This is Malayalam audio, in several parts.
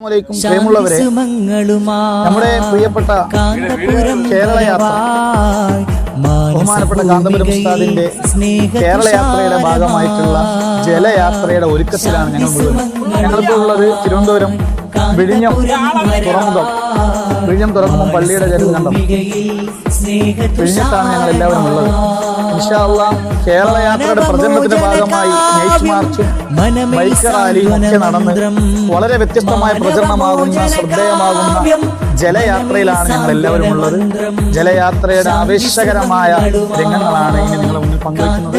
പ്രിയമുള്ളവരെ നമ്മുടെ പ്രിയപ്പെട്ട കേരള യാത്ര ബഹുമാനപ്പെട്ട കാന്തപുരം ഉസ്താദിന്റെ കേരള യാത്രയുടെ ഭാഗമായിട്ടുള്ള ജലയാത്രയുടെ ഒരുക്കത്തിലാണ് ഞങ്ങൾ മുഴുവൻ. ഞങ്ങളിപ്പോൾ ഉള്ളത് തിരുവനന്തപുരം വിഴിഞ്ഞം തുറമുഖം വിഴിഞ്ഞം തുറക്കുമ്പം പള്ളിയുടെ കണ്ടം? വിഴിഞ്ഞത്താണ് ഞങ്ങൾ എല്ലാവരും ഉള്ളത്. ഇൻഷാ അള്ളാ കേരള യാത്രയുടെ പ്രചരണത്തിന്റെ ഭാഗമായി നൈറ്റ് മാർച്ചും ബൈക്ക് റാലിയും ഒക്കെ നടന്ന് വളരെ വ്യത്യസ്തമായ പ്രചരണമാകുന്ന ശ്രദ്ധേയമാകുന്ന ജലയാത്രയിലാണ് ഞങ്ങൾ എല്ലാവരും ഉള്ളത് ജലയാത്രയുടെ ആവേശകരമായ രംഗങ്ങളാണ് ഇനി നിങ്ങളെ മുന്നിൽ പങ്കുവയ്ക്കുന്നത്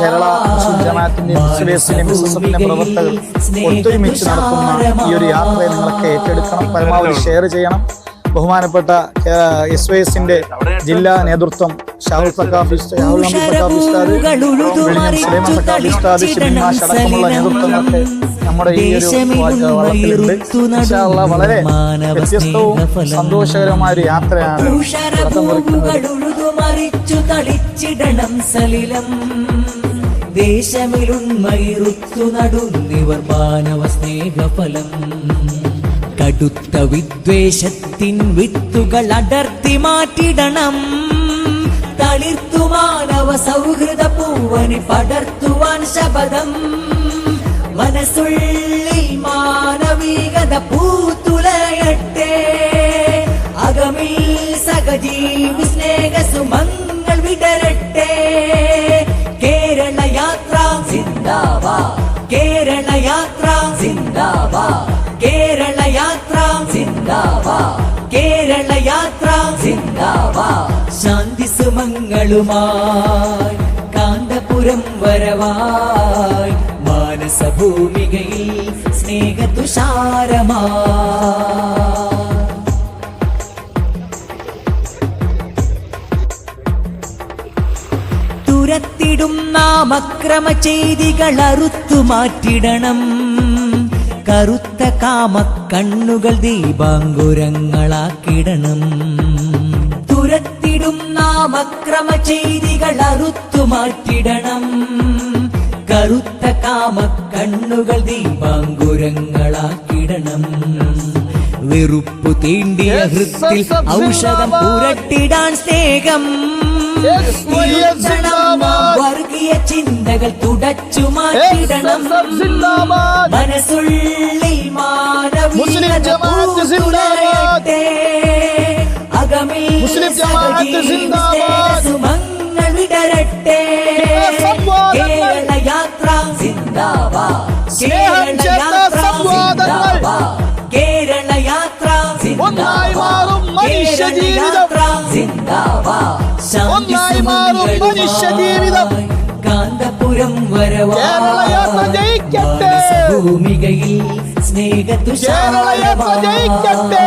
കേരള മുസ്ലിം ജമാഅത്തിന്റെയും മുസ്ലിംസിന്റെയും ബിസിനസിന്റെയും പ്രവർത്തകർ ഒത്തൊരുമിച്ച് നടത്തുന്ന ഈ ഒരു യാത്രയെ നിങ്ങളൊക്കെ ഏറ്റെടുക്കണം. പരമാവധി ഷെയർ ചെയ്യണം. ബഹുമാനപ്പെട്ട എസ് വൈ എസിന്റെ ജില്ലാ നേതൃത്വം ഷാഹുൽ സക്കാഫി ഷാഹുൽ ഹമീദ് സക്കാഫി ഉസ്താദ് വെളിഞ്ഞം സുലൈമാൻ സക്കാഫി ഉസ്താദ് ഷിബിൻ അടക്കമുള്ള നേതൃത്വങ്ങളൊക്കെ നമ്മുടെ ഈ ഒരു വളരെ വ്യത്യസ്തവും സന്തോഷകരമായ ഒരു യാത്രയാണ് തുടക്കം കുറിക്കുന്നത്. ദേശമിലുണ്മയിരുത്തു നടുന്നിവർ മാനവ സ്നേഹഫലം കടുത്ത വിദ്വേഷത്തിൻ വിത്തുകൾ അടർത്തി മാറ്റിടണം. തളിർത്തു മാനവ സൗഹൃദ പൂവനി പടർത്തുവാൻ ശപഥം. മനസ്സുള്ളിൽ മാനവികത പൂത്തുലയട്ടെ. അകമിൽ സഹജീവി സ്നേഹ സുമങ്ങൾ സുമങ്ങളുമായി കാന്തപുരം വരവായി മാനസഭൂമികയിൽ സ്നേഹതുഷാരമാ തുരത്തിടും നാം അക്രമ ചെയ്തികൾ അറുത്തു മാറ്റിടണം. കറുത്ത കാമ കണ്ണുകൾ ദീപാങ്കുരങ്ങളാക്കിടണം. അക്രമ ചെയ്തികൾ അറുത്തു മാറ്റിടണം കറുത്ത കാമ കണ്ണുകൾ ദീപാങ്കുരങ്ങളാക്കിടണം. വെറുപ്പു തീണ്ടിയ ഹൃത്തിൽ ഔഷധം പുരട്ടിടാൻ സ്നേഹം. വർഗീയ ചിന്തകൾ തുടച്ചു മാറ്റിടണം മനസ്സുള്ളിൽ സ്നേഹസുമങ്ങൾ വിടരട്ടെ. കേരള യാത്ര സിന്ദാബാ സ്നേഹം ചേർത്ത സംവാദങ്ങൾ. കേരള യാത്ര ഒന്നായി മാറും മനുഷ്യ ജീവിതം. സിന്ദാബാ ഒന്നായി മാറും മനുഷ്യ ജീവിതം. കാന്തപുരം കേരള യാത്ര. ഭൂമികയിൽ കേരള യാത്ര ജയിക്കട്ടെ.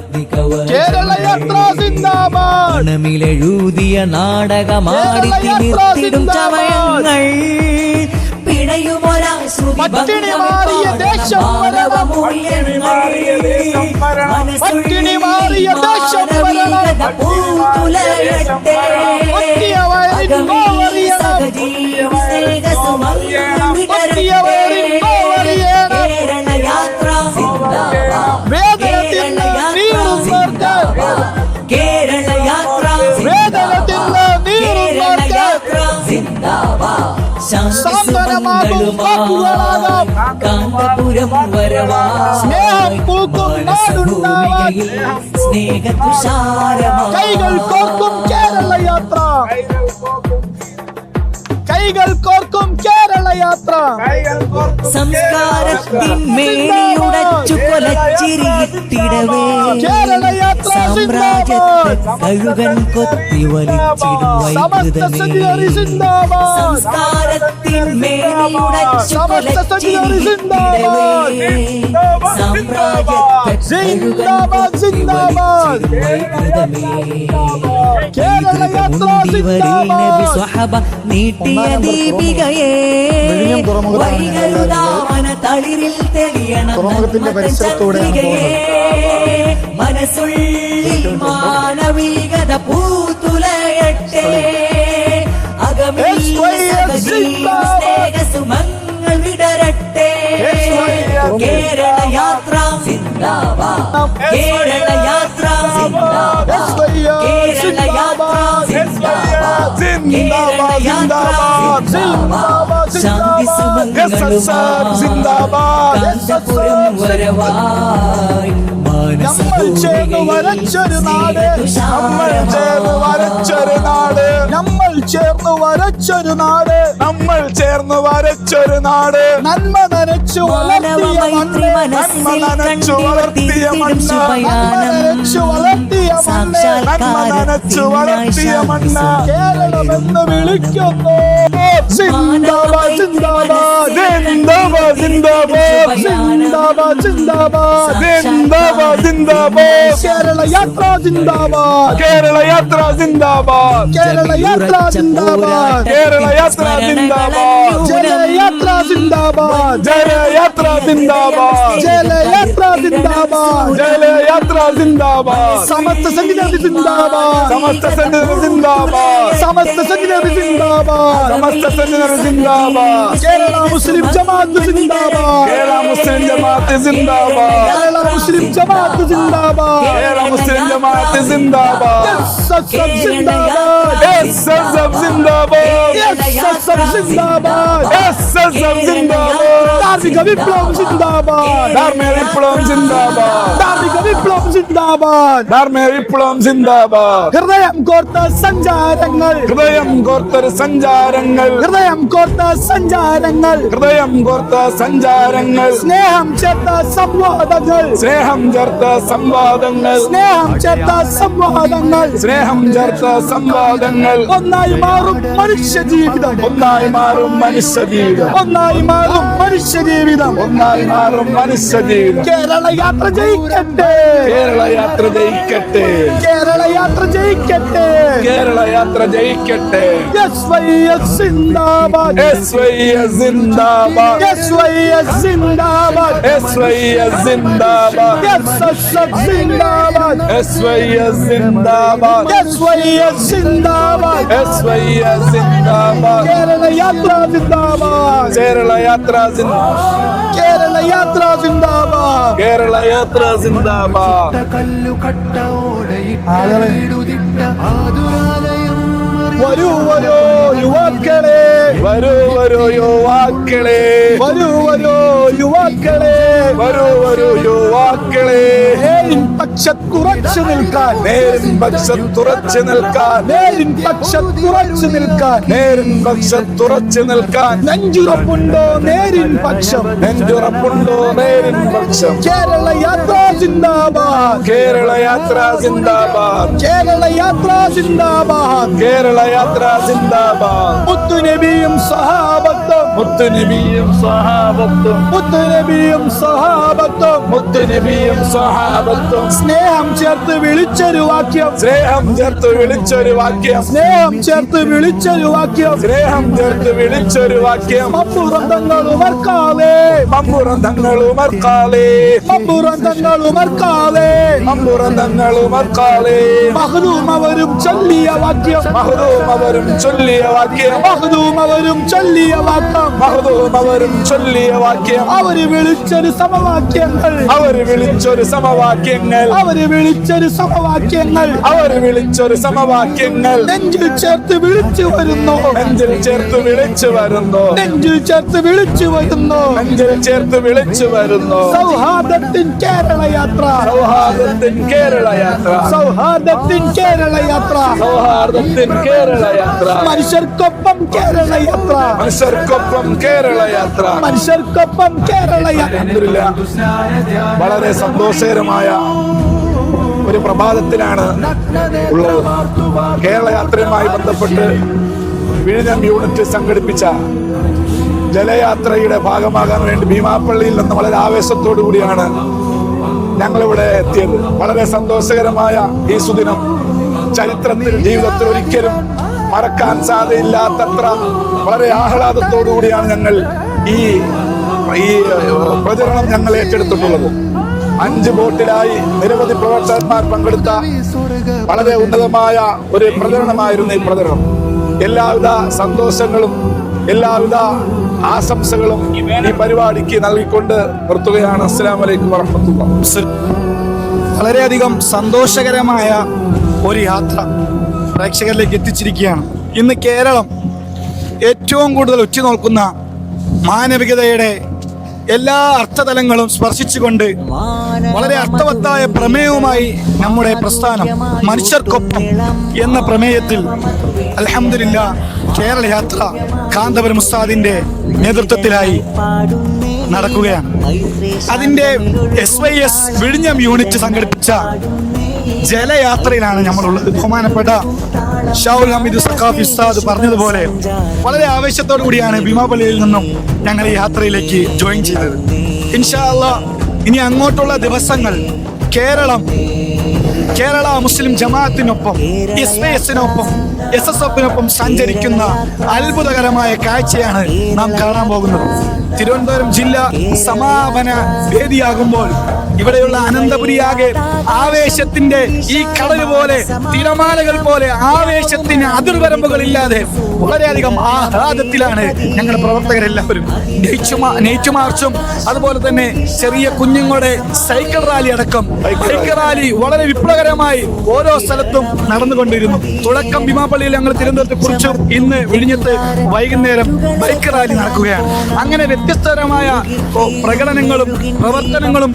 കേരള മണമിലെഴുതിയ നാടകമാടി സിന്ദാബാദ്. ചമയങ്ങൾ പട്ടിണി മാറിയ ദേശം. പട്ടിണി മാറിയ ദേശം വരണം. കാന്തപുരം വരവാ. സ്നേഹം പൂക്കും നാടുണ്ടാവാൻ. സ്നേഹതുഷാരമാ കൈകൾ കോർക്കും കേരള യാത്ര. കൈകൾ കോർക്കും കേരള യാത്ര. സംസ്കാരത്തിൻ മേനിയുടച്ചു കൊലച്ചിരിയിട്ടിടവേ കേരള യാത്ര. സാമ്രാജ്യത്തെ കഴുകൻ കൊത്തി വലിച്ചിടും സിന്ദാബാദ്. സംസ്കാരത്തിൻ മേനിയുടച്ചു കൊലച്ചിരിയിട്ടിടവേ സാമ്രാജ്യത്തെ സിന്ദാബാദ്, സിന്ദാബാദ്. കേരള യാത്ര സിന്ദാബാദ്. നീട്ടിയ ദീപികയെ വൈകരുതാവന തളിരിൽ തെളിയണം തുറമുഖത്തിന്റെ ചന്ദ്രികയെ മനസ്സുള്ളിൽ മാനവികത പൂത്തുലയട്ടെ కేరళ యాత్ర కేరళ యాత్ర നമ്മൾ ചേർന്ന് വരച്ചൊരു നാട് നമ്മൾ ചേർന്ന് വരച്ചൊരു നാട് നമ്മൾ ചേർന്ന് വരച്ചൊരു നാട് നമ്മൾ ചേർന്ന് വരച്ചൊരു നാട് നന്മ നനച്ചു വളർത്തിയ മണ്ണ്. നന്മ നനച്ചു വളർത്തിയ മണ്ണ്. നനച്ചു വളർത്തിയ നനച്ചു വളർത്തിയ മണ്ണ്. കേരളമെന്ന് വിളിക്കുന്നു. സിന്ദാബാദ് സിന്ദാബാദ് സിന്ദാബാദ് സിന്ദാബാദ് സിന്ദാബാദ് സിന്ദാബാദ് സിന്ദാബാദ് സിന്ദാബാദ് കേരള യാത്ര സിന്ദാബാദ് കേരള യാത്ര സിന്ദാബാദ് കേരള യാത്ര സിന്ദാബാദ് കേരള യാത്ര സിന്ദാബാദ് ജലയാത്ര സിന്ദാബാദ് ജലയാത്ര സിന്ദാബാദ് ജലയാത്ര സിന്ദാബാദ് സമസ്ത സംഗീത జిందాబాద్ సమస్త సైనికులు జిందాబాద్ సమస్త సైనికులు జిందాబాద్ సమస్త సైనికులు జిందాబాద్ కేరళ ముస్లిం జమాత్ జిందాబాద్ కేరళ ముస్లిం జమాత్ జిందాబాద్ కేరళ ముస్లిం జమాత్ జిందాబాద్ కేరళ ముస్లిం జమాత్ జిందాబాద్ సత్సత్ జిందాబాద్ సత్సత్ జిందాబాద్ సత్సత్ జిందాబాద్ సత్సత్ జిందాబాద్ ధార్మిక విప్లవం జిందాబాద్ ధార్మిక విప్లవం జిందాబాద్ ధార్మిక విప్లవం జిందాబాద్ ధార్మిక విప్లవం జిందాబాద్ ഹൃദയം കോർത്ത സഞ്ചാരങ്ങൾ. ഹൃദയം കോർത്ത സഞ്ചാരങ്ങൾ. ഹൃദയം കോർത്ത സഞ്ചാരങ്ങൾ. ഹൃദയം കോർത്ത സഞ്ചാരങ്ങൾ. സ്നേഹം ചേർത്ത സംവാദങ്ങൾ. സ്നേഹം ചേർത്ത സംവാദങ്ങൾ. സ്നേഹം ചേർത്ത സംവാദങ്ങൾ. സ്നേഹം ചേർത്ത സംവാദങ്ങൾ. ഒന്നായി മാറും മനുഷ്യ ജീവിതം. ഒന്നായി മാറും മനുഷ്യ ജീവിതം. ഒന്നായി മാറും മനുഷ്യ ജീവിതം. ഒന്നായി മാറും മനുഷ്യ ജീവിതം. കേരള യാത്ര ജയിക്കട്ടെ. കേരള യാത്ര ജയിക്കട്ടെ. കേരള യാത്ര ജയിക്കട്ടെ. കേരള യാത്ര ജയിക്കട്ടെ. എസ് വൈ എസ് സിന്ദാബാദ്. എസ് വൈ എസ് സിന്ദാബാദ്. എസ് വൈ എസ് സിന്ദാബാദ്. എസ് വൈ എസ് സിന്ദാബാദ്. എസ് എസ് എഫ് സിന്ദാബാദ്. എസ് വൈ എസ് സിന്ദാബാദ്. എസ് വൈ എസ് സിന്ദാബാദ്. എസ് വൈ എസ് സിന്ദാബാദ്. കേരള യാത്ര സിന്ദാബാദ്. കേരള യാത്ര സിന്ദാബാദ്. കേരള യാത്ര സിന്ദാബാദ്. കേരള യാത്ര സിന്ദാബാദ്. വരൂ വരോ യുവാക്കളെ. വരൂ വരൂ യുവാക്കളെ. വരൂ വരൂ യുവാക്കളെ. വരൂ വരൂ യുവാക്കളെ. പക്ഷത്തുറച്ചു നിൽക്കാൻ. നേരിൻ പക്ഷത്തുറച്ചു നിൽക്കാൻ. നേരിൻ പക്ഷത്തുറച്ചു നിൽക്കാൻ. നേരിൻ പക്ഷത്തുറച്ചു നിൽക്കാൻ. നെഞ്ചുറപ്പുണ്ടോ? നേരിൻ പക്ഷം. നെഞ്ചുറപ്പുണ്ടോ? നേരിൻ പക്ഷം. കേരള യാത്ര സിന്ദാബാദ് കേരള യാത്ര സിന്ദാബാദ് കേരള യാത്ര സിന്ദാബാദ് കേരള യാത്ര സിന്ദാബാദ് മുത്തുനബിയും സഹാബത്തും. മുത്തുനബിയും സഹാബത്തും. മുത്തുനബിയും സഹാബത്തും. മുത്തുനബിയും സഹാബത്തും. സ്നേഹം ചേർത്ത് വിളിച്ചൊരു വാക്യം. സ്നേഹം ചേർത്ത് വിളിച്ചൊരു വാക്യം. സ്നേഹം ചേർത്ത് വിളിച്ചൊരു വാക്യം. സ്നേഹം ചേർത്ത് വിളിച്ചൊരു വാക്യം. അപ്പുറന്തങ്ങൾ ഉമർക്കാതെ മമ്പുറന്തങ്ങൾ ഉമർക്കാതെ മമ്പുറന്തങ്ങൾ ഉമർക്കാതെ മമ്പുറന്തങ്ങൾ ഉമർക്കാതെ മഹദൂം അവരും ചൊല്ലിയ വാക്യം. മഹദൂം അവരും ചൊല്ലിയ വാക്യം. മഹദൂം അവരും ചൊല്ലിയ വാക്യം മഹദൂം അവരും ചൊല്ലിയ വാക്യം. അവർ വിളിച്ചൊരു സമവാക്യങ്ങൾ. അവർ വിളിച്ചൊരു സമവാക്യങ്ങൾ. അവർ വിളിച്ചൊരു സമവാക്യങ്ങൾ. അവർ വിളിച്ചൊരു സമവാക്യങ്ങൾ. നെഞ്ചിൽ ചേർത്ത് വിളിച്ചു വരുന്നു. നെഞ്ചിൽ ചേർത്ത് വിളിച്ചു വരുന്നു. നെഞ്ചിൽ ചേർത്ത് വിളിച്ചു വരുന്നു. നെഞ്ചിൽ ചേർത്ത് വിളിച്ചു വരുന്നു. സൗഹാർദ്ദത്തിൻ കേരള യാത്ര. സൗഹാർദ്ദത്തിൻ കേരള യാത്ര. സൗഹാർദ്ദത്തിൻ കേരള യാത്ര. സൗഹാർദ്ദത്തിൻ കേരള യാത്ര. മനുഷ്യർക്കൊപ്പം കേരള യാത്ര. മനുഷ്യർക്കൊപ്പം കേരള യാത്ര. മനുഷ്യർക്കൊപ്പം കേരള യാത്ര. വളരെ സന്തോഷകരമായ ഒരു പ്രഭാതത്തിലാണ് ഉള്ളത്. കേരള യാത്രയുമായി ബന്ധപ്പെട്ട് വിഴിഞ്ഞം യൂണിറ്റ് സംഘടിപ്പിച്ച ജലയാത്രയുടെ ഭാഗമാകാൻ വേണ്ടി ഭീമാപ്പള്ളിയിൽ നിന്ന് വളരെ ആവേശത്തോടു കൂടിയാണ് ഞങ്ങളിവിടെ എത്തിയത്. വളരെ സന്തോഷകരമായ ഈ സുദിനം ചരിത്രത്തിൽ ജീവിതത്തിൽ ഒരിക്കലും മറക്കാൻ സാധ്യയില്ലാത്തത്ര വളരെ ആഹ്ലാദത്തോടു കൂടിയാണ് ഞങ്ങൾ ഈ പ്രചരണം ഞങ്ങൾ ഏറ്റെടുത്തിട്ടുള്ളത്. അഞ്ച് ബോട്ടിലായി നിരവധി പ്രവർത്തകന്മാർ പങ്കെടുത്ത വളരെ ഉന്നതമായ ഒരു പ്രചരണമായിരുന്നു ഈ പ്രചരണം. എല്ലാവിധ സന്തോഷങ്ങളും എല്ലാവിധ ആശംസകളും ഈ പരിപാടിക്ക് നൽകിക്കൊണ്ട് നിർത്തുകയാണ്. അസ്സാം വലൈക്കും വറഹമത്തുള്ള വളരെയധികം സന്തോഷകരമായ ഒരു യാത്ര പ്രേക്ഷകരിലേക്ക് എത്തിച്ചിരിക്കുകയാണ്. ഇന്ന് കേരളം ഏറ്റവും കൂടുതൽ ഉറ്റുനോക്കുന്ന മാനവികതയുടെ എല്ലാ അർത്ഥതലങ്ങളും സ്പർശിച്ചുകൊണ്ട് വളരെ അർത്ഥവത്തായ പ്രമേയവുമായി നമ്മുടെ പ്രസ്ഥാനം മനുഷ്യർക്കൊപ്പം എന്ന പ്രമേയത്തിൽ അലഹമില്ല കേരള യാത്ര കാന്തപുരം ഉസ്താദിന്റെ നേതൃത്വത്തിലായി നടക്കുകയാണ്. അതിന്റെ എസ് വൈ എസ് വിഴിഞ്ഞം യൂണിറ്റ് സംഘടിപ്പിച്ച ജലയാത്രയിലാണ് നമ്മളുള്ളത്. ബഹുമാനപ്പെട്ട ഷാവുൽ ഹമീദ് സഖാഫ് ഉസ്താദ് പറഞ്ഞതുപോലെ വളരെ ആവേശത്തോടു കൂടിയാണ് ഭീമാപള്ളിയിൽ നിന്നും ഞങ്ങൾ ഈ യാത്രയിലേക്ക് ജോയിൻ ചെയ്തത്. ഇൻഷാല്ല ഇനി അങ്ങോട്ടുള്ള ദിവസങ്ങൾ കേരളം കേരള മുസ്ലിം ജമാഅത്തിനൊപ്പം എസ് എസിനൊപ്പം എസ് എസ് എഫിനൊപ്പം സഞ്ചരിക്കുന്ന അത്ഭുതകരമായ കാഴ്ചയാണ് നാം കാണാൻ പോകുന്നത്. തിരുവനന്തപുരം ജില്ല സമാപന വേദിയാകുമ്പോൾ ഇവിടെയുള്ള അനന്തപുരിയാകെ ആവേശത്തിന്റെ ഈ കടൽ പോലെ തിരമാലകൾ പോലെ ആവേശത്തിന് അതിർവരമ്പുകളില്ലാതെ വളരെയധികം ആഹ്ലാദത്തിലാണ് ഞങ്ങളുടെ പ്രവർത്തകരെല്ലാവരും. നെയ്ച്ചു മാർച്ചും അതുപോലെ തന്നെ ചെറിയ കുഞ്ഞുങ്ങളുടെ സൈക്കിൾ റാലി അടക്കം. സൈക്കിൾ റാലി വളരെ വിപ്ലവകരമായി ഓരോ സ്ഥലത്തും നടന്നുകൊണ്ടിരുന്നു. തുടക്കം ഭീമാപ്പള്ളിയിൽ ഞങ്ങൾ തിരുവനന്തപുരത്ത് കുറിച്ചും. ഇന്ന് വിഴിഞ്ഞത്ത് വൈകുന്നേരം ബൈക്ക് റാലി നടക്കുകയാണ്. അങ്ങനെ വ്യത്യസ്തകരമായ പ്രകടനങ്ങളും പ്രവർത്തനങ്ങളും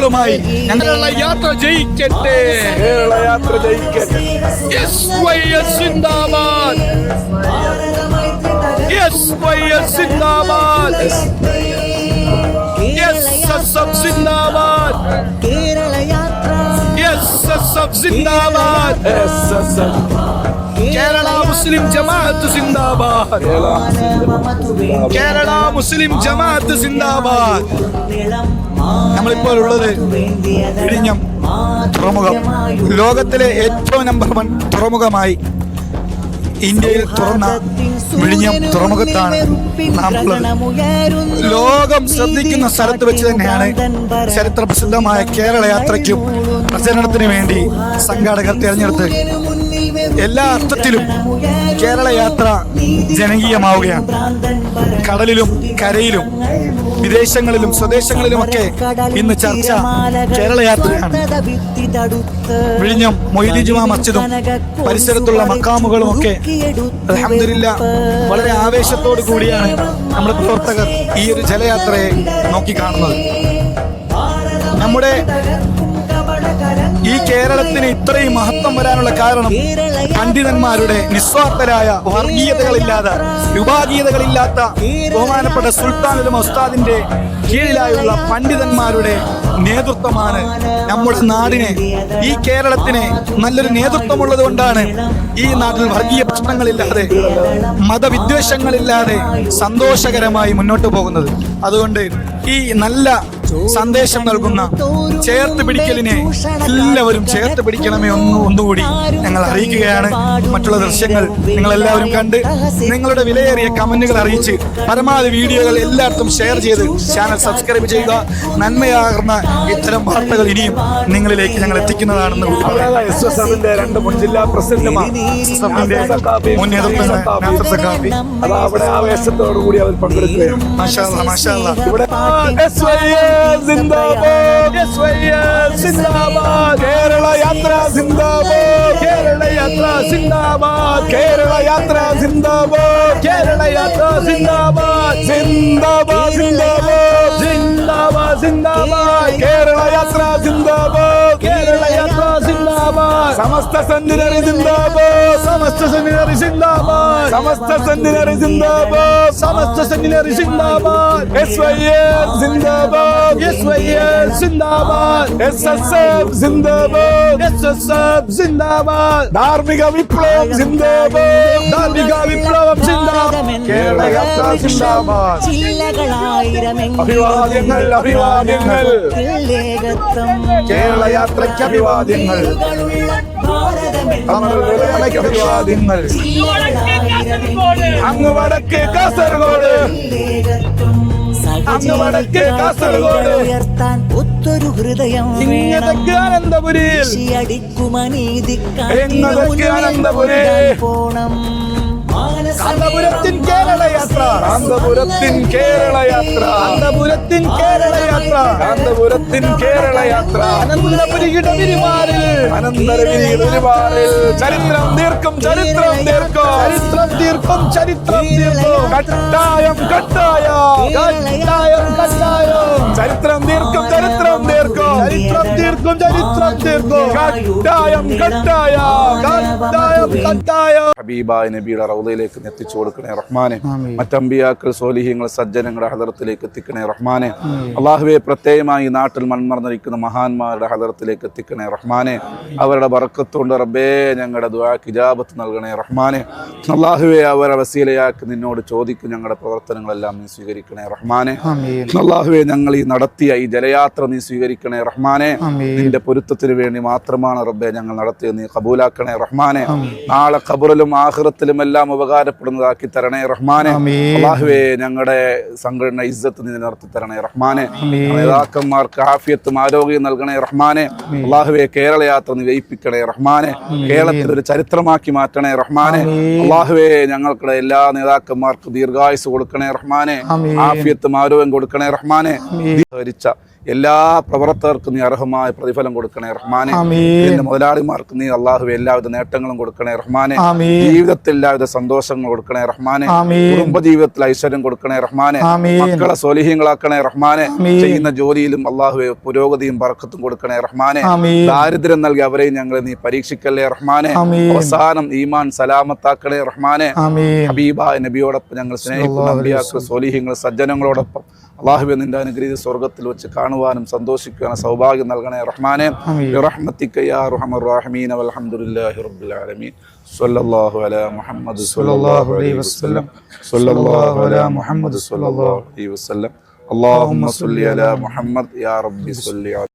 പ്രചരണങ്ങളുമായി ഞങ്ങളുള്ള യാത്ര ജയിക്കട്ടെ. കേരള യാത്ര ജയിക്കട്ടെ. SYS സിന്ദാബാദ് എസ് സിന്ദാബാദ് SSF സിന്ദാബാദ് SSF സിന്ദാബാദ് കേരള മുസ്ലിം ജമാഅത്ത് സിന്ദാബാദ്. കേരള മുസ്ലിം ജമാഅത്ത് സിന്ദാബാദ്. നമ്മളിപ്പോൾ ഉള്ളത് ഇടിഞ്ഞം തുറമുഖം. ലോകത്തിലെ ഏറ്റവും നമ്പർ വൺ തുറമുഖമായി ഇന്ത്യയിൽ തുറന്ന വിഴിഞ്ഞം തുറമുഖത്താണ് ലോകം ശ്രദ്ധിക്കുന്ന സ്ഥലത്ത് വെച്ച് തന്നെയാണ് ചരിത്ര പ്രസിദ്ധമായ കേരള യാത്രയ്ക്കും പ്രചരണത്തിന് വേണ്ടി സംഘാടകർ തിരഞ്ഞെടുത്ത് എല്ലാ അർത്ഥത്തിലും കേരള യാത്ര ജനകീയമാവുകയാണ്. കടലിലും കരയിലും വിദേശങ്ങളിലും സ്വദേശങ്ങളിലുമൊക്കെ ഇന്ന് ചർച്ച കേരള യാത്രയാണ് വിഴിഞ്ഞം മൊയ്ലി ജുമാ മസ്ജിദും പരിസരത്തുള്ള മക്കാമുകളും ഒക്കെ അലഹമില്ല വളരെ ആവേശത്തോടു കൂടിയാണ് നമ്മുടെ പ്രവർത്തകർ ഈ ഒരു ജലയാത്രയെ നോക്കിക്കാണുന്നത്. നമ്മുടെ ഈ കേരളത്തിന് ഇത്രയും മഹത്വം വരാനുള്ള കാരണം പണ്ഡിതന്മാരുടെ നിസ്വാർത്ഥരായ വർഗീയതകളില്ലാതെ വിഭാഗീയതകളില്ലാത്ത ബഹുമാനപ്പെട്ട സുൽത്താനുൽ ഉസ്താദിന്റെ കീഴിലായുള്ള പണ്ഡിതന്മാരുടെ നേതൃത്വമാണ് നമ്മുടെ നാടിനെ. ഈ കേരളത്തിന് നല്ലൊരു നേതൃത്വമുള്ളത് കൊണ്ടാണ് ഈ നാട്ടിൽ വർഗീയ പ്രശ്നങ്ങളില്ലാതെ മതവിദ്വേഷങ്ങളില്ലാതെ സന്തോഷകരമായി മുന്നോട്ട് പോകുന്നത്. അതുകൊണ്ട് ഈ നല്ല സന്ദേശം നൽകുന്ന ചേർത്ത് പിടിക്കലിനെ എല്ലാവരും ചേർത്ത് പിടിക്കണമേ ഒന്ന് ഒന്നുകൂടി ഞങ്ങൾ അറിയിക്കുകയാണ്. മറ്റുള്ള ദൃശ്യങ്ങൾ നിങ്ങൾ എല്ലാവരും കണ്ട് നിങ്ങളുടെ വിലയേറിയ കമന്റുകൾ അറിയിച്ച് പരമാവധി വീഡിയോകൾ എല്ലായിടത്തും ഷെയർ ചെയ്ത് ചാനൽ സബ്സ്ക്രൈബ് ചെയ്യുക. നന്മയാകുന്ന ഇത്തരം വാർത്തകൾ ഇനിയും നിങ്ങളിലേക്ക് ഞങ്ങൾ എത്തിക്കുന്നതാണെന്ന് എസ് എസ് എഫിന്റെ രണ്ട് മുൻ ജില്ലാ പ്രസിഡന്റുമാർ എഫിന്റെ മുൻ നേതൃത്വം നാസർ സഖാഫി. അത് അവിടെ ആവേശത്തോടു കൂടി അവർ പങ്കെടുക്കുകയാണ്. ഇവിടെ SYS സിന്ദാബാദ് സിന്ദാബാദ് കേരള യാത്ര സിന്ദാബാദ് കേരള യാത്ര സിന്ദാബാദ് കേരള യാത്ര സിന്ദാബാദ് കേരള യാത്ര സിന്ദാബാദ് സിന്ദാബാദ് സിന്ദാബാദ് സിന്ദാബാദ് സിന്ദാബാദ് കേരള യാത്ര സിന്ദാബാദ് കേരള യാത്ര സിന്ദാബാദ് സമസ്ത സന്നിധി സിന്ദാബാദ് സമസ്ത സെമിനാറി സിന്ദാബാദ്. സമസ്ത സെമിനാറി സിന്ദാബാദ്. സമസ്ത സെമിനാറി സിന്ദാബാദ്. എസ് വൈ എസ് സിന്ദാബാദ്. എസ് വൈ എസ് സിന്ദാബാദ്. എസ് എസ് എഫ് സിന്ദാബാദ്. എസ് എസ് എഫ് സിന്ദാബാദ്. ധാർമ്മിക വിപ്ലവം സിന്ദാബാദ്. ധാർമ്മിക വിപ്ലവം സിന്ദാബാദ്. കേരള യാത്ര സിന്ദാബാദ് അഭിവാദ്യങ്ങൾ അഭിവാദ്യങ്ങൾ. കേരള യാത്രയ്ക്ക് അഭിവാദ്യങ്ങൾ. അങ്ങ് വടക്കേ കാസർഗോഡ് അങ്ങ് വടക്ക് കാസർഗോഡ് ഉയർത്താൻ ഒത്തൊരു ഹൃദയം അനന്തപുരിയിൽ. പോണം കാന്തപുരത്തിൻ കേരള യാത്ര കാന്തപുരത്തിൻ കേരള യാത്ര. കാന്തപുരത്തിൻ കേരള യാത്ര കാന്തപുരത്തിൻ കേരള യാത്ര. അനന്തപുരിയുടെ അനന്തരവിരിയുടെ വിരിമാറിൽ ചരിത്രം തീർക്കും ചരിത്രം തീർക്കും. ചരിത്രം തീർക്കും ചരിത്രം തീർക്കും. കട്ടായം കട്ടായം കട്ടായം കട്ടായം. ചരിത്രം തീർക്കും ചരിത്രം തീർക്കും. ചരിത്രം തീർക്കും ചരിത്രം തീർക്കും. കട്ടായം കട്ടായം കട്ടായം കട്ടായം. ഹബീബായ നബിയുടെ റൗദയിലേക്ക് എത്തിച്ചു കൊടുക്കണേ റഹ്മാനെ. മറ്റമ്പിയാക്കൾ സോലിഹ്യങ്ങൾ സജ്ജനങ്ങളുടെ ഹദർത്തിലേക്ക് എത്തിക്കണേ റഹ്മാനെ. അള്ളാഹുവെ പ്രത്യേകമായി നാട്ടിൽ മൺമറന്നിരിക്കുന്ന മഹാന്മാരുടെ ഹദർത്തിലേക്ക് എത്തിക്കണേ റഹ്മാനെ. അവരുടെ വറക്കത്തുകൊണ്ട് റബ്ബേ ഞങ്ങളുടെ ദുആക്ക് ഇജാബത്ത് നൽകണേ റഹ്മാനെ. അള്ളാഹുവെ അവരെ വസീലയാക്കി നിന്നോട് ചോദിക്കും ഞങ്ങളുടെ പ്രവർത്തനങ്ങളെല്ലാം നീ സ്വീകരിക്കണേ റഹ്മാനെ. അള്ളാഹുവെ ഞങ്ങൾ ഈ നടത്തിയ ഈ ജലയാത്ര നീ സ്വീകരിക്കണേ റഹ്മാനെ. നിന്റെ പൊരുത്തത്തിന് വേണ്ടി മാത്രമാണ് റബ്ബെ ഞങ്ങൾ നടത്തിയത് നീ കബൂലാക്കണേ റഹ്മാനെ. നാളെ ഖബറിലും ആഹ്റത്തിലും എല്ലാം ഉപകാരപ്പെടുന്നതാക്കി തരണേ. റഹ്മാനെ അള്ളാഹുവേ ഞങ്ങളുടെ സംഘടന ഇജ്ജത്ത് നിന്ന് നിലനിർത്തി തരണേ. റഹ്മാനെ നേതാക്കന്മാർക്ക് ആഫിയത്തും ആരോഗ്യം നൽകണേ. റഹ്മാനെ അള്ളാഹുവെ കേരള യാത്ര നിവയിപ്പിക്കണേ റഹ്മാനെ കേരളത്തിൽ ഒരു ചരിത്രമാക്കി മാറ്റണേ. റഹ്മാനെ അള്ളാഹുവെ ഞങ്ങൾക്കുടെ എല്ലാ നേതാക്കന്മാർക്കും ദീർഘായുസ് കൊടുക്കണേ. റഹ്മാനെ ആഫിയത്തും ആരോഗ്യം കൊടുക്കണേ. റഹ്മാനെ ധരിച്ച എല്ലാ പ്രവർത്തകർക്കും നീ അർഹമായ പ്രതിഫലം കൊടുക്കണേ റഹ്മാനെ. എന്റെ മുതലാളിമാർക്ക് നീ അള്ളാഹു എല്ലാവിധ നേട്ടങ്ങളും കൊടുക്കണേ റഹ്മാനെ. ജീവിതത്തിൽ എല്ലാവിധ സന്തോഷങ്ങൾ കൊടുക്കണേ റഹ്മാനെ. കുടുംബ ജീവിതത്തിൽ ഐശ്വര്യം കൊടുക്കണേ റഹ്മാനെ. മക്കളെ സ്വലിഹ്യങ്ങളാക്കണേ റഹ്മാനെ. ചെയ്യുന്ന ജോലിയിലും അള്ളാഹുവെ പുരോഗതിയും ബർക്കത്തും കൊടുക്കണേ റഹ്മാനെ. ദാരിദ്ര്യം നൽകി അവരെയും ഞങ്ങളെ നീ പരീക്ഷിക്കല്ലേ റഹ്മാനെ. അവസാനം ഈമാൻ സലാമത്താക്കണേ റഹ്മാനെ. ഹബീബ നബിയോടൊപ്പം ഞങ്ങൾ സ്നേഹിക്കുന്ന സോലിഹ്യങ്ങൾ സജ്ജനങ്ങളോടൊപ്പം അള്ളാഹുബെ നിന്റെ അനുഗ്രഹീത സ്വർഗത്തിൽ വെച്ച് കാണുവാനും സന്തോഷിക്കുവാനും സൗഭാഗ്യം നൽകണേ റഹ്മാനെ ബിറഹ്മത്തിക യാ അർഹമർ റഹീമീൻ വൽഹംദുലില്ലാഹി റബ്ബിൽ ആലമീൻ സ്വല്ലല്ലാഹു അലാ മുഹമ്മദ് സ്വല്ലല്ലാഹു അലൈഹി വസല്ലം സ്വല്ലല്ലാഹു അലാ മുഹമ്മദ് സ്വല്ലല്ലാഹു അലൈഹി വസല്ലം اللهم صل على محمد يا رب صل على